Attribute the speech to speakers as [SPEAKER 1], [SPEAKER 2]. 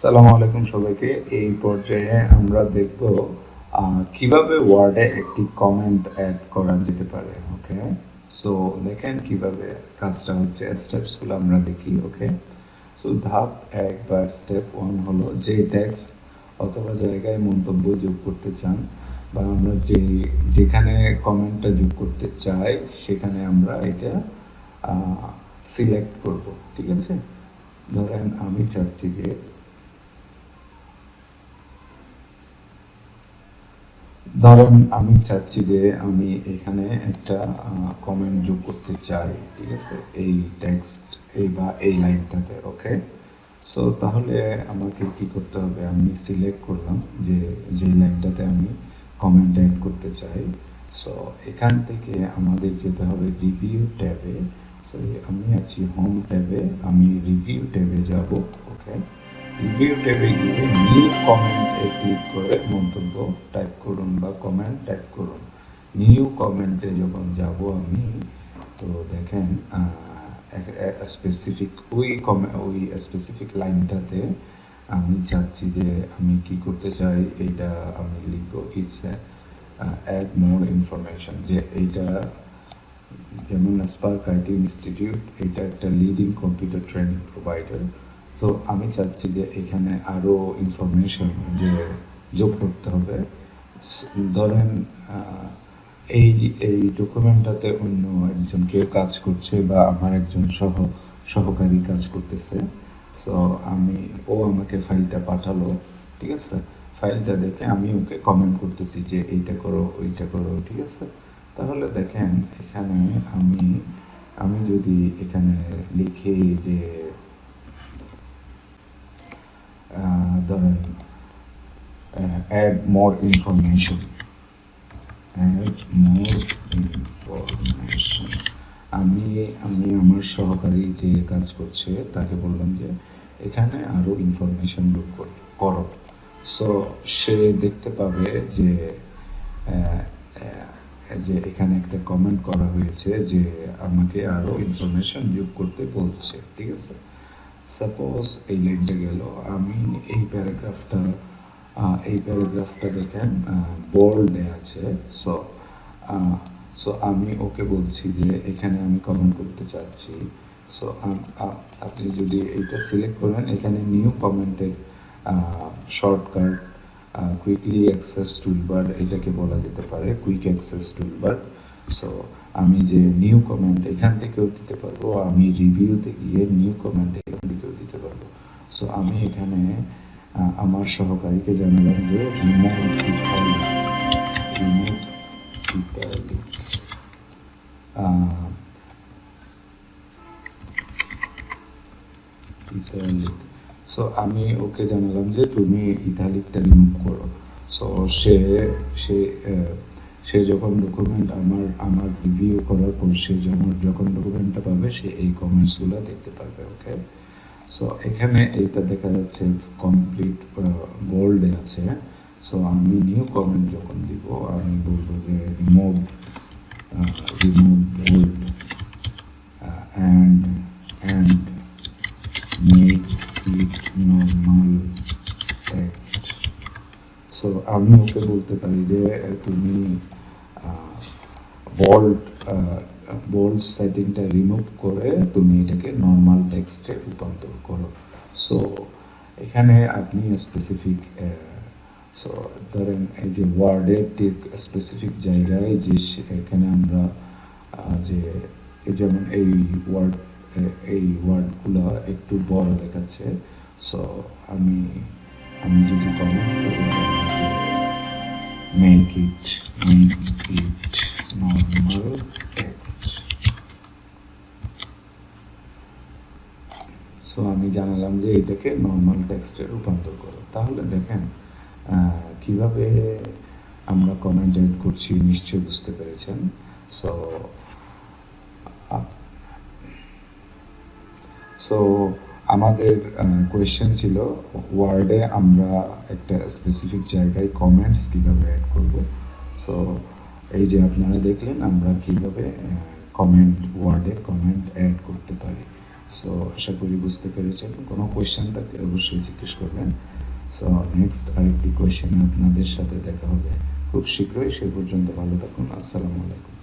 [SPEAKER 1] আসসালামু আলাইকুম সবাইকে। এই পর্যায়ে আমরা দেখব কীভাবে ওয়ার্ডে একটি কমেন্ট অ্যাড করা যেতে পারে ওকে সো দেখেন কীভাবে কাজটা হচ্ছে স্টেপসগুলো আমরা দেখি ওকে সো ধাপ এক বা স্টেপ ওয়ান হলো যে ট্যাক্স অথবা জায়গায় মন্তব্য যোগ করতে চান বা আমরা যে, যেখানে কমেন্টটা যোগ করতে চাই, সেখানে আমরা এটা সিলেক্ট করব, ঠিক আছে? ধরেন আমি চাচ্ছি যে ধরেন, আমি চাচ্ছি যে আমি এখানে একটা কমেন্ট যোগ করতে চাই, ঠিক আছে? এই টেক্সট এই বা এই লাইনটাতে ওকে সো তাহলে আমাকে কি করতে হবে? আমি সিলেক্ট করলাম যে যে লাইনটাতে আমি কমেন্ট অ্যাড করতে চাই। সো এখান থেকে আমাদের যেতে হবে রিভিউ ট্যাবে। সো আমি আছি হোম ট্যাবে, আমি রিভিউ ট্যাবে যাব ওকে ট্যাবে গিয়ে নিউ কমেন্টে ক্লিক করে মন্তব্য টাইপ করুন বা কমেন্ট টাইপ করুন। নিউ কমেন্টে যখন যাব আমি, তো দেখেন স্পেসিফিক ওই কমে ওই স্পেসিফিক লাইনটাতে আমি চাচ্ছি যে আমি কি করতে চাই, এইটা আমি লিখব ইটস অ্যাড মোর ইনফরমেশন যে এইটা যেমন স্পার্ক আইটি ইনস্টিটিউট এটা একটা লিডিং কম্পিউটার ট্রেনিং প্রোভাইডার তো আমি চাচ্ছি যে এখানে আরও ইনফরমেশন যে যোগ করতে হবে। ধরেন এই এই ডকুমেন্টটাতে অন্য একজন কেউ কাজ করছে বা আমার একজন সহ, সহকারী কাজ করতেছে। সো আমি, ও আমাকে ফাইলটা পাঠালো, ঠিক আছে? ফাইলটা দেখে আমি ওকে কমেন্ট করতেছি যে এইটা করো, ওইটা করো, ঠিক আছে? তাহলে দেখেন, এখানে আমি আমি যদি এখানে লিখি যে ধরেন add more information add more information আমি আমি আমার সহকারী যে কাজ করছে, তাকে বললাম যে, এখানে আরও ইনফরমেশন যোগ কর- সো সে দেখতে পাবে যে যে এখানে একটা কমেন্ট করা হয়েছে যে, আমাকে আরও ইনফরমেশন যোগ করতে বলছে। ঠিক আছে? সাপোজ এই লাইনটা গেল, আমি এই প্যারাগ্রাফটা এই প্যারাগ্রাফটা দেখেন বোল্ডে আছে সো সো আমি ওকে বলছি যে এখানে আমি কমেন্ট করতে চাচ্ছি সো আপনি যদি এইটা সিলেক্ট করেন, এখানে নিউ কমেন্টের শর্টকাট কুইকলি অ্যাক্সেস টুলবার এটাকে বলা যেতে পারে কুইক অ্যাক্সেস টুলবার সো আমি যে নিউ কমেন্ট এখান থেকেও দিতে পারব, আমি রিভিউতে গিয়ে নিউ কমেন্ট এখান থেকেও দিতে পারব। সো আমি এখানে আমার সহকারীকে জানালাম যে ইতালিক ইতালিক সো আমি ওকে জানালাম যে তুমি ইতালিকটা রিমুভ করো। সো, সে সে সে যখন ডকুমেন্ট আমার আমার রিভিউ করার পর সে যখন যখন ডকুমেন্টটা পাবে, সে এই কমেন্টসগুলো দেখতে পারবে ওকে সো এখানে এইটা দেখা যাচ্ছে কমপ্লিট বোল্ডে আছে। সো আমি নিউ কমেন্ট যখন দিব, আমি বলব যে remove remove bold and and make it normal text. So আমি ওকে বলতে পারি যে, তুমি বোল্ড বোল্ড সেটিংটা রিমুভ করে তুমি এটাকে নর্মাল টেক্সটে রূপান্তর করো। সো এখানে আপনি স্পেসিফিক সো ধরেন এই যে ওয়ার্ডের ঠিক স্পেসিফিক জায়গায় যে এখানে আমরা যে যেমন এই ওয়ার্ড এই ওয়ার্ডগুলো একটু বড় দেখাচ্ছে। সো আমি আমি যদি কমেন্ট করি make it make it normal text so আমি জানালাম যে এটাকে নর্মাল টেক্সটে রূপান্তর করো। তাহলে দেখেন কীভাবে আমরা কমেন্ট এড করছি নিশ্চয়ই বুঝতে পেরেছেন। সো সো আমাদের কোয়েশ্চেন ছিল ওয়ার্ডে আমরা একটা স্পেসিফিক জায়গায় কমেন্টস কীভাবে অ্যাড করব? সো এই যে আপনারা দেখলেন, আমরা কীভাবে কমেন্ট ওয়ার্ডে কমেন্ট অ্যাড করতে পারি। সো আশা করি বুঝতে পেরেছেন। কোনো কোয়েশ্চেন থাকলে অবশ্যই জিজ্ঞেস করবেন। সো নেক্সট আরেকটি কোয়েশ্চেনে আপনাদের সাথে দেখা হবে। খুব শীঘ্রই, সে পর্যন্ত ভালো থাকুন। আসসালামু আলাইকুম।